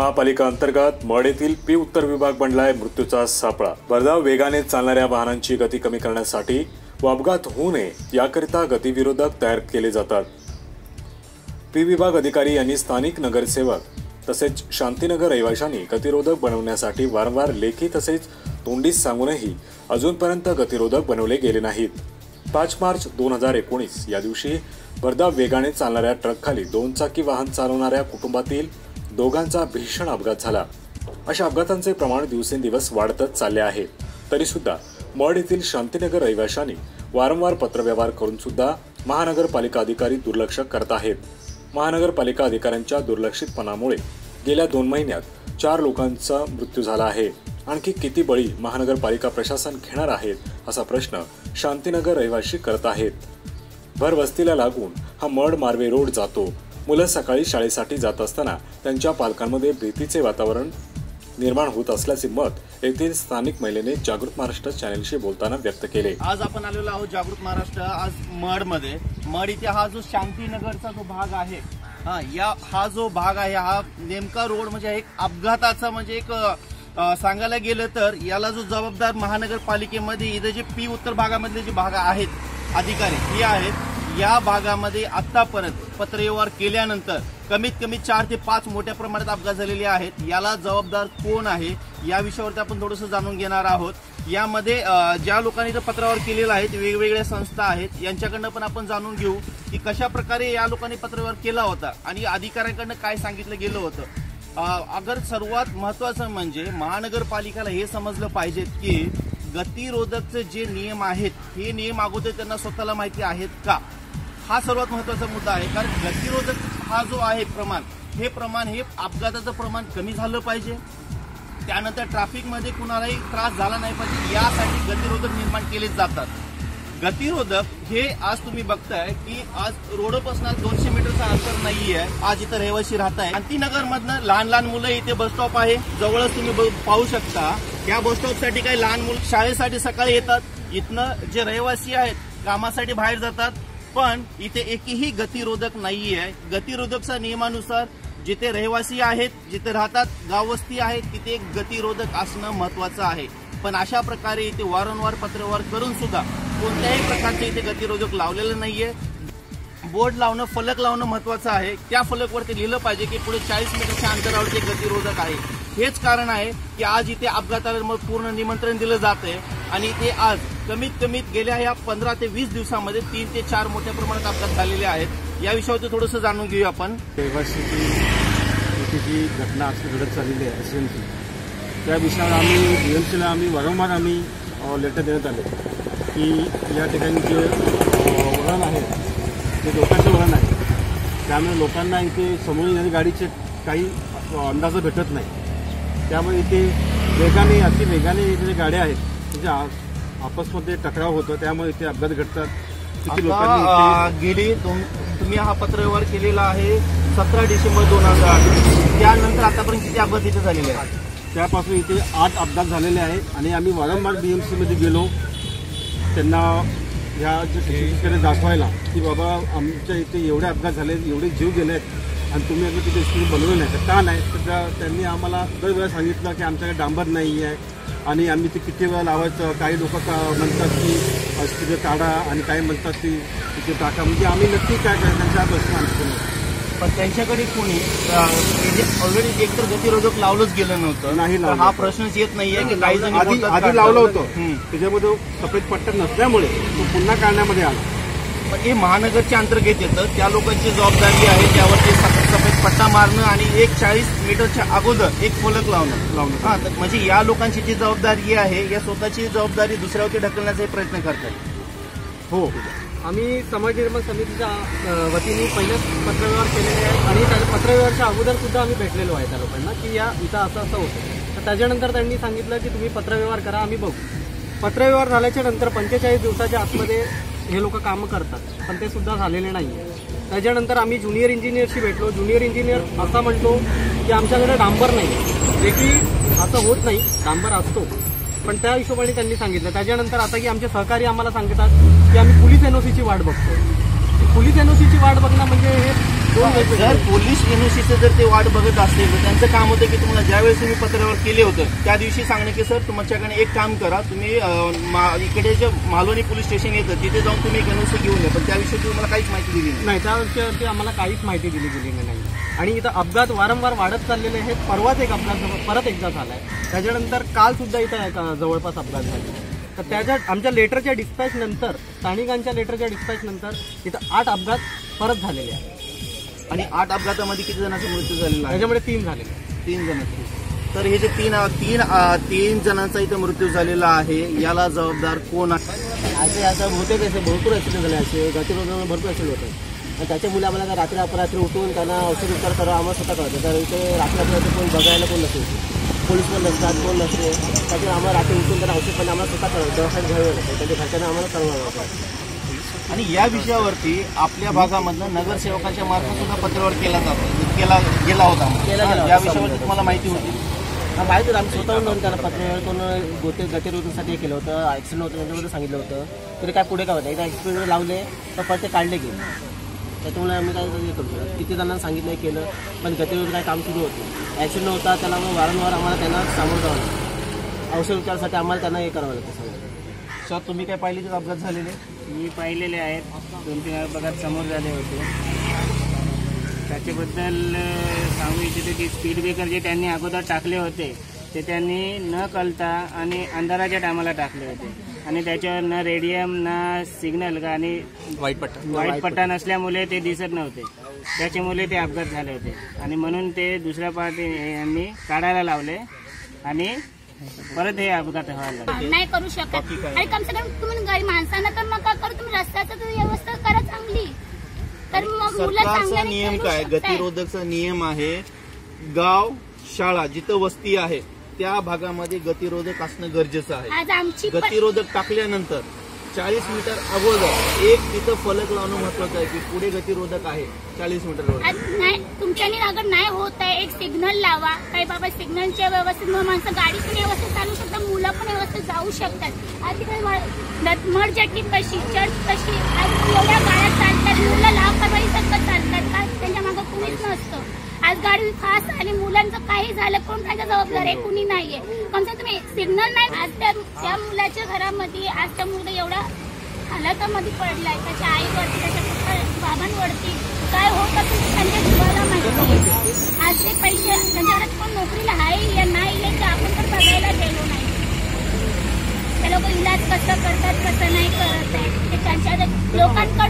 महापालिका अंतर्गत मड येथील पी उत्तर विभाग बनलाय मृत्यूचा सापळा. भरधाव वेगाने चालणाऱ्या वाहनांची गती कमी करण्यासाठी व अपघात होऊ नये याकरिता गतिविरोधक तयार केले जातात. पी विभाग अधिकारी यांनी स्थानिक नगरसेवक तसेच शांतीनगर रहिवाशांनी गतिरोधक बनवण्यासाठी वारंवार लेखी तसेच तोंडीस सांगूनही अजूनपर्यंत गतिरोधक बनवले गेले नाहीत. पाच मार्च दोन हजार एकोणीस या दिवशी भरधाव वेगाने चालणाऱ्या ट्रकखाली दोन चाकी वाहन चालवणाऱ्या कुटुंबातील दोघांचा भीषण अपघात झाला. अशा अपघातांचे प्रमाण दिवसेंदिवस वाढतच चालले आहे. तरीसुद्धा मड येथील शांतीनगर रहिवाशांनी वारंवार पत्रव्यवहार करून सुद्धा महानगरपालिका अधिकारी दुर्लक्ष करत आहेत. महानगरपालिका अधिकाऱ्यांच्या दुर्लक्षितपणामुळे गेल्या दोन महिन्यात चार लोकांचा मृत्यू झाला आहे. आणखी किती बळी महानगरपालिका प्रशासन घेणार आहेत असा प्रश्न शांतीनगर रहिवाशी करत आहेत. भर वस्तीला लागून हा मड मार्वे रोड जातो. मुलं सकाळी शाळेसाठी जात असताना त्यांच्या पालकांमध्ये भीतीचे वातावरण निर्माण होत असल्याचे मत येथील स्थानिक महिलेने जागृत महाराष्ट्र चॅनलशी बोलताना व्यक्त केले. आज आपण आलेलो आहोत जागृत महाराष्ट्र आज मडमध्ये मड इथे हा जो शांतीनगरचा जो भाग आहे हा या हा जो भाग आहे हा नेमका रोड म्हणजे एक अपघाताचा म्हणजे एक सांगायला गेलं तर याला जो जबाबदार महानगरपालिकेमध्ये इथे जे पी उत्तर भागामधले जे भाग आहेत अधिकारी हे आहेत. या भागामध्ये आतापर्यंत पत्रव्यवहार केल्यानंतर कमीत कमी चार ते पाच मोठ्या प्रमाणात अपघात झालेले आहेत. याला जबाबदार कोण आहे? या विषयावरती आपण थोडंसं जाणून घेणार आहोत. यामध्ये ज्या लोकांनी जर पत्रावर केलेलं आहे वेगवेगळ्या संस्था आहेत. यांच्याकडनं पण आपण जाणून घेऊ की कशा प्रकारे या लोकांनी पत्रव्यवहार केला होता आणि अधिकाऱ्यांकडनं काय सांगितलं गेलं होतं. अगर सर्वात महत्वाचं म्हणजे महानगरपालिकेला हे समजलं पाहिजे की गतिरोधकचे जे नियम आहेत हे नियम अगोदर त्यांना स्वतःला माहिती आहेत का? हा सर्वात महत्त्वाचा मुद्दा आहे. कारण गतिरोधक हा जो आहे प्रमाण हे प्रमाण हे अपघाताचं प्रमाण कमी झालं पाहिजे. त्यानंतर ट्रॅफिकमध्ये कुणालाही त्रास झाला नाही पाहिजे. यासाठी गतिरोधक निर्माण केले जातात. गतिरोधक हे आज तुम्ही बघताय की आज रोडपासून दोनशे मीटरचं अंतर नाहीये. आज इथं रहिवासी राहत आहे शांतीनगर मधनं लहान लहान मुलं इथे बस स्टॉप आहे. जवळच तुम्ही ब- पाहू शकता. या बस स्टॉपसाठी काही लहान मुलं शाळेसाठी सकाळी येतात. इथनं जे रहिवासी आहेत कामासाठी बाहेर जातात. पण इथे एकही गतिरोधक नाहीये. गतिरोधकच्या नियमानुसार जिथे रहिवासी आहेत जिथे राहतात गाववस्ती आहेत तिथे एक गतिरोधक असणं महत्वाचं आहे. पण अशा प्रकारे इथे वारंवार पत्रव्यवहार करून सुद्धा कोणत्याही प्रकारचे इथे गतिरोधक लावलेलं नाहीये. बोर्ड लावणं फलक लावणं महत्वाचं आहे. त्या फलकवरती लिहिलं पाहिजे की पुढे चाळीस मीटरच्या अंतरावरती गतिरोधक आहे. हेच कारण आहे की आज इथे अपघाताला मग पूर्ण निमंत्रण दिलं जाते आणि ते आज कमीत कमीत गेल्या या पंधरा ते वीस दिवसामध्ये तीन ते चार मोठ्या प्रमाणात अपघात झालेले आहेत. या विषयावरती थोडंसं जाणून घेऊया आपण. रहिवाशीची जी घटना आज घडत चाललेली आहे ॲक्सिडेंटची त्या विषयावर आम्ही बी आम्ही वारंवार आम्ही लेटर देण्यात आले. की या ठिकाणी जे वळण आहे ते लोकांचं वळण आहे त्यामुळे लोकांना इथे समोर येणारी गाडीचे काही अंदाज भेटत नाही. त्यामुळे इथे वेगाने अति वेगाने इथे जे गाड्या आहेत आ- आपसमध्ये टकराव होतो त्यामुळे इथे अपघात घडतात. किती लोकांनी आता, इथे अं, गेली दोन तुम्ही हा पत्रव्यवहार केलेला आहे सतरा डिसेंबर दोन हजार आठ. त्यानंतर आतापर्यंत किती अपघात इथे झालेले आहेत? त्यापासून इथे आठ अपघात झालेले आहेत आणि आम्ही वारंवार एम सीमध्ये गेलो. त्यांना ह्या जे दाखवायला की बाबा आमच्या इथे एवढे अपघात झाले एवढे जीव गेले आहेत आणि तुम्ही अगदी तिथे स्कूल बनवलं नाही तर का नाही? तर त्या- त्यांनी आम्हाला दर वेळा सांगितलं की आमच्याकडे डांबर नाही आहे. आणि आम्ही ते किती वेळा लावायचं? काही लोक का म्हणतात की तिथे काढा. आणि काही म्हणतात की तिथे टाका. म्हणजे आम्ही नक्की काय काय त्यांच्या प्रश्न आणतो पण त्यांच्याकडे कोणी ऑलरेडी एकतर गतिरोधक लावलंच गेलं नव्हतं. नाही तर. हा प्रश्नच येत नाहीये की काही जणी आधी आधी. लावलं होतं. त्याच्यामध्ये सफेद पट्टा नसल्यामुळे तो पुन्हा काढण्यामध्ये आला. पण हे महानगरच्या अंतर्गत येतं. त्या लोकांची जबाबदारी आहे त्यावरती सफेद पट्टा मारणं आणि एक चाळीस मीटरच्या अगोदर एक फलक लावणं लावणं. हा तर म्हणजे या लोकांची जी जबाबदारी आहे या स्वतःची जबाबदारी दुसऱ्यावरती ढकलण्याचा प्रयत्न करतात हो. आम्ही समाज निर्माण समितीच्या वतीने पहिलेच पत्रव्यवहार केलेले आहेत आणि त्या पत्रव्यवहारच्या अगोदर सुद्धा आम्ही भेटलेलो आहे त्या लोकांना की या इथं असं असं होतं. तर त्याच्यानंतर त्यांनी सांगितलं की तुम्ही पत्रव्यवहार करा आम्ही बघू. पत्रव्यवहार झाल्याच्यानंतर पंचेचाळीस दिवसाच्या आतमध्ये हे लोक कामं करतात पण ते सुद्धा झालेले नाही आहे त्याच्यानंतर आम्ही ज्युनियर इंजिनियरशी भेटलो. ज्युनियर इंजिनियर असा म्हणतो की आमच्याकडे डांबर नाही. जे की असं होत नाही डांबर असतो. पण त्या हिशोबाने त्यांनी सांगितलं. त्याच्यानंतर आता की आमचे सहकारी आम्हाला सांगतात की आम्ही पोलीस एनओसीची वाट बघतो. पोलीस एनओसीची वाट बघणं म्हणजे हे जर पोलीस एनओसीचं जर ते वाट बघत असतील तर त्यांचं काम होतं की तुम्हाला ज्यावेळेस तुम्ही पत्रावर केले होतं त्या दिवशी सांगणे की सर तुमच्याकडे एक काम करा तुम्ही इकडे जे मालोनी पोलीस स्टेशन येतं तिथे जाऊन तुम्ही एक एनओसी घेऊन या पण त्याविषयी तुम्हाला काहीच माहिती दिली नाही. नाही त्या विषयावरती आम्हाला काहीच माहिती दिली गेली नाही. आणि इथं अपघात वारंवार वाढत चाललेले आहेत परवाच एक अपघात झाला, परत एकदा झालाय. त्याच्यानंतर काल सुद्धा इथं जवळपास अपघात झाला. तर त्याच्या आमच्या लेटरच्या डिस्पॅच नंतर स्थानिकांच्या लेटरच्या डिस्पॅच नंतर इथं आठ अपघात परत झालेले आहेत. आणि आठ अपघातामध्ये किती जणांचा मृत्यू झालेला आहे? त्याच्यामध्ये तीन झालेले आहेत. तीन जणांचे. तर हे जे तीन तीन तीन जणांचा इथं मृत्यू झालेला आहे याला जबाबदार कोण आहे? असे आता बहुतेक असे भरपूर ॲक्सिडेंट झाले असे गतिरोधक भरपूर ॲक्सिडेंट होते आणि त्याच्यामुळे आम्हाला काय रात्री अपरात्री उठून त्यांना औषध उपचार करावा आम्हाला स्वतः कळतं कारण इथे रात्री अपरात्री कोण बघायला कोण नसेल. पोलीस पण नसतात कोण नसते. त्याच्यामुळे आम्हाला रात्री उठून त्यांना औषध पण आम्हाला स्वतः कळतं दवाखान्यात घ्यावे लागतं त्यांच्या घरच्यांना आम्हाला कळवावं लागतं. आणि या विषयावरती आपल्या भागामधनं नगरसेवकांच्या मार्फत सुद्धा पत्रावर केला जातो केला गेला होता. केला गेला या होता. विषयावरती तुम्हाला माहिती होती. हा माहिती होतं. आम्ही स्वतःहून जाऊन त्यांना पत्र कोण गोते गतिरोधसाठी हे केलं होतं. ॲक्सिडेंट होतं त्यांच्यामध्ये सांगितलं होतं. तरी काय पुढे काय होतं? एकदा ॲक्सिडेंट लावले तर परत ते काढले गेले. त्याच्यामुळे आम्ही काय हे करू शकतो किती जणांना सांगितलं केलं पण गतिरोध काय काम सुरू होतं. ॲक्सिडेंट होता त्याला मग वारंवार आम्हाला त्यांना सामोरं जावं लागतं. औषध उपचारासाठी आम्हाला त्यांना हे करावं लागतं. सगळं सर तुम्ही काय पाहिले का अपघात झालेले? मी पाहिलेले आहेत. दोन तीन अपघात समोर झाले होते. त्याच्याबद्दल सांगू इच्छितो की स्पीड ब्रेकर जे त्यांनी अगोदर टाकले होते ते त्यांनी न कळता आणि अंधाराच्या टायमाला टाकले होते. आणि त्याच्यावर न रेडियम ना सिग्नल आणि वाईट पट्टा वाईट पट्टा नसल्यामुळे ते दिसत नव्हते. त्याच्यामुळे ते अपघात झाले होते. आणि म्हणून ते दुसऱ्या पार्टी यांनी काढायला लावले. आणि परत हे अपघात व्हायला नाही करू शकत. आणि कम से कम तुम्ही गरीब माणसांना तर नका करू. तुम्ही रस्त्याचं व्यवस्था करा चांगली. तर मग मुलं सरकारचा चांगल्याने नियम काय? शकताय. गतिरोधकचा नियम आहे गाव शाळा जिथं वस्ती आहे त्या भागामध्ये गतिरोधक असणं गरजेचं आहे. आज आमची पण गतिरोधक टाकल्यानंतर चाळीस मीटर अगोदर. एक तिथं फलक लावणं महत्वाचं आहे की पुढे गतिरोधक आहे चाळीस मीटरवर आज नाही तुमच्यानी अगर नाही होत आहे. एक सिग्नल लावा. काही बाबा सिग्नलच्या व्यवस्थित मग माणसं गाडी पण व्यवस्थित चालू शकतात मुलं पण व्यवस्थित जाऊ शकतात. आज तिकडे मडजट्टी कशी चर्च कशी आज एवढ्या गाड्या चालतात मुलं लापरवाही सकत चालतात. का? त्यांच्या मागं कुणीच नसतं. आज गाडी फास्ट आणि मुलांचं काही झालं कोण त्याच्या जबाबदार आहे कुणी नाहीये. कमसे तुम्ही सिग्नल नाही आज त्या मुलाच्या घरामध्ये आज त्या मुलं एवढा हालातामध्ये पडलाय त्याच्या आईवरती त्याच्या बाबांवरती. काय होत असेल त्यांच्या जीवाला माहिती आज ते पैसे त्यांच्याकडे कोण नोकरीला आहे या नाही आहे ते आपण तर बघायला गेलो नाही. ते लोक इलाज कसं करतात कसं नाही करत आहे ते त्यांच्या लोकांकडून